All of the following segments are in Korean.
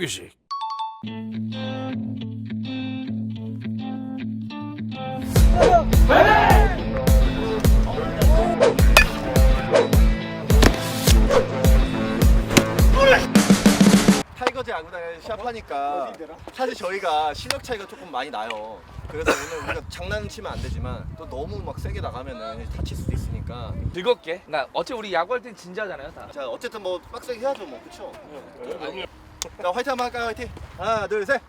또규식 타이거즈 야구단에 시합하니까 사실 저희가 실력 차이가 조금 많이 나요. 그래서 오늘 우리가 장난치면 안 되지만 또 너무 막 세게 나가면은 다칠 수도 있으니까 즐겁게. 그러니까 어차피 우리 야구할 땐 진지하잖아요, 다. 자 어쨌든 뭐 빡세게 해야죠 뭐 그쵸? 자 화이팅 한번 할까요 화이팅 하나 둘셋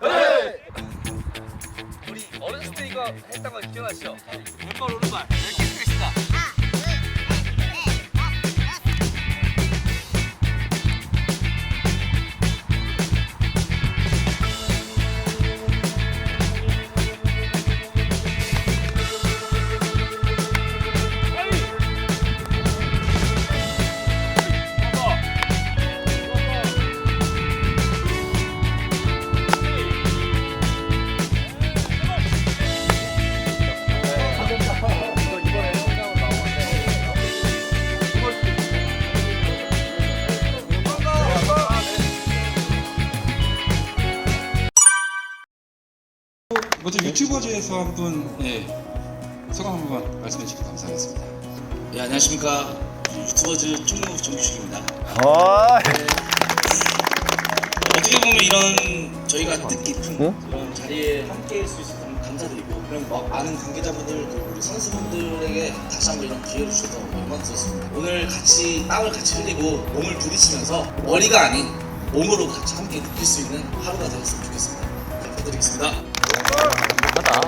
우리 어렸을 때 이거 했던 거 기억나시죠? 왼발 오른발 이렇게 쓰겠습니다. 먼저 유튜버즈에서 한 분, 예, 소감 한번 말씀해 주시면 감사하겠습니다. 네, 안녕하십니까. 유튜버즈 쪽무 정규식입니다. 아 어떻게 보면 이런 저희가 뜻깊은 이런 자리에 함께 할 수 있어서 너무 감사드리고 그럼 뭐 많은 관계자분들 그리고 우리 선수분들에게 다시 한번 이런 기회를 주셔서 영광스럽습니다. 오늘 같이 땀을 같이 흘리고 몸을 부딪히면서 머리가 아닌 몸으로 같이 함께 느낄 수 있는 하루가 되었으면 좋겠습니다. 잘 부탁드리겠습니다. 다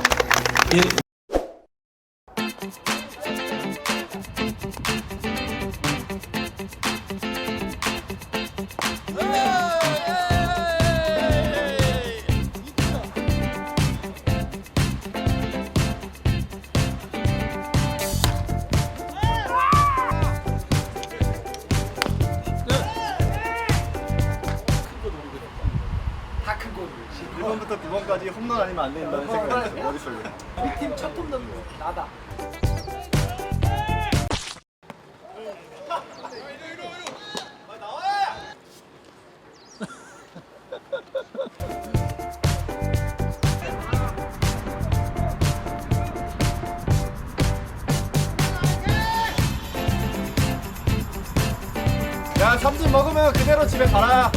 9번까지 홈런 아니면 안 된다는 생각이 들어요. 머릿속에. 팀첫 홈런 나다. 야 삼진 먹으면 그대로 집에 가라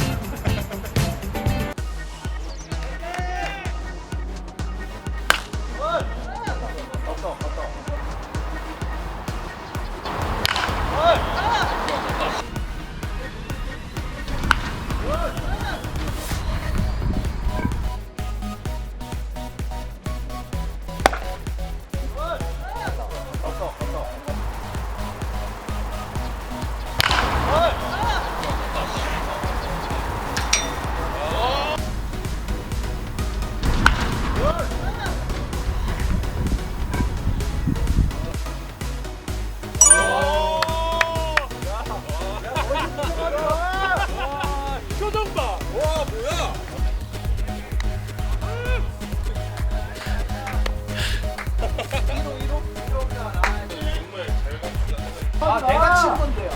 아, 내가 친 건데.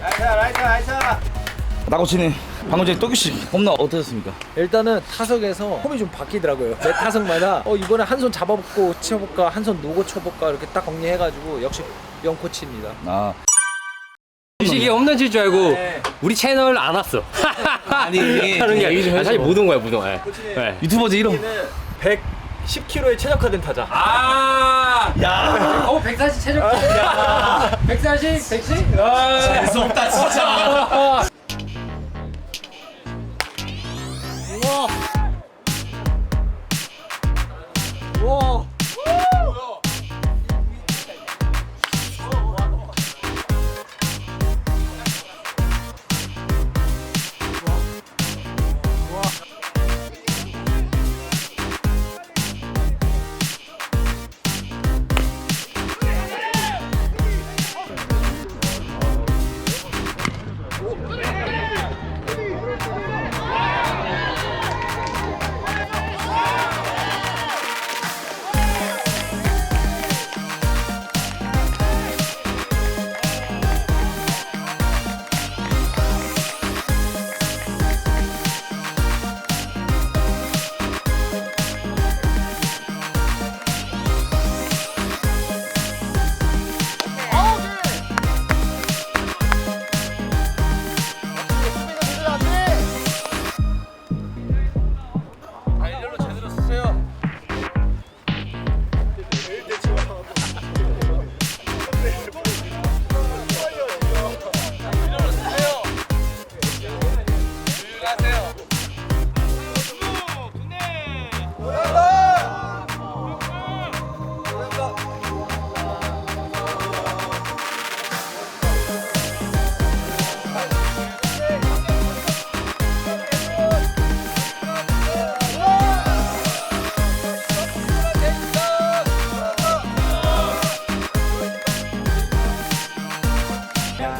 나이스 나이스 나이스 나고치님 방금 전에 또규씨 홈런 어떠셨습니까? 일단은 타석에서 폼이 좀 바뀌더라고요. 매 타석마다 어 이번에 한 손 잡아볼고 쳐볼까, 한 손 놓고 쳐볼까 이렇게 딱 정리해가지고 역시 영 코치입니다. 아 식이 홈런 칠줄 알고 우리 채널 안 왔어. 아니 하는 게 아니라 사실 못 온 거야 못 온. 거야. 네. 유튜버즈 이름 110kg에 최적화된 타자. 아, 야, 어 140 체력. 140, 110. 아, 무섭다 진짜.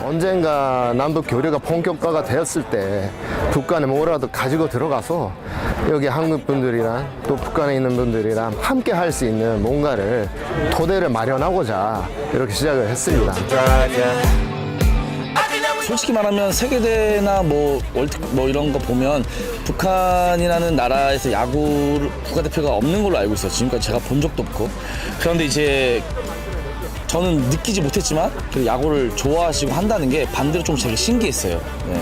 언젠가 남북 교류가 본격화가 되었을 때 북한에 뭐라도 가지고 들어가서 여기 한국 분들이랑 또 북한에 있는 분들이랑 함께 할 수 있는 뭔가를 토대를 마련하고자 이렇게 시작을 했습니다. 솔직히 말하면 세계대나 뭐 월드 뭐 이런 거 보면 북한이라는 나라에서 야구 국가대표가 없는 걸로 알고 있어요. 지금까지 제가 본 적도 없고. 그런데 이제 저는 느끼지 못했지만 그 야구를 좋아하시고 한다는 게 반대로 좀 되게 신기했어요. 네.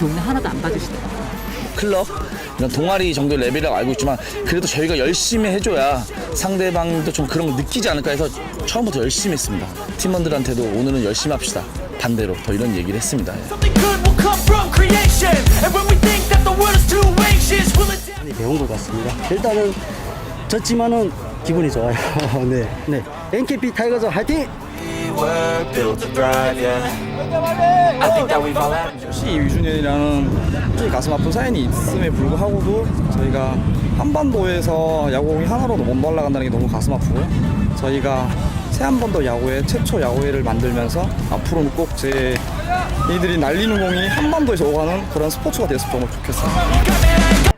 돈은 하나도 안 받으시나요? 클럽 동아리 정도 의 레벨이라고 알고 있지만 그래도 저희가 열심히 해줘야 상대방도 좀 그런 거 느끼지 않을까 해서 처음부터 열심히 했습니다. 팀원들한테도 오늘은 열심히 합시다. 반대로 더 이런 얘기를 했습니다. 예. Something good will come from creation. And when we think that the world is too anxious, we'll adapt. 많이 배운 것 같습니다. 일단은 졌지만은 기분이 좋아요. 네, 네. NKP 타이거즈 화이팅! 혹시 유준현이라는 솔직히 가슴 아픈 사연이 있음에 불구하고도 저희가 한반도에서 야구공이 하나로도 못 올라간다는 게 너무 가슴 아프고요. 저희가 새한번도 야구회 최초 야구회를 만들면서 앞으로는 꼭제 이들이 날리는 공이 한반도에서 오가는 그런 스포츠가 됐으면 좋겠어요.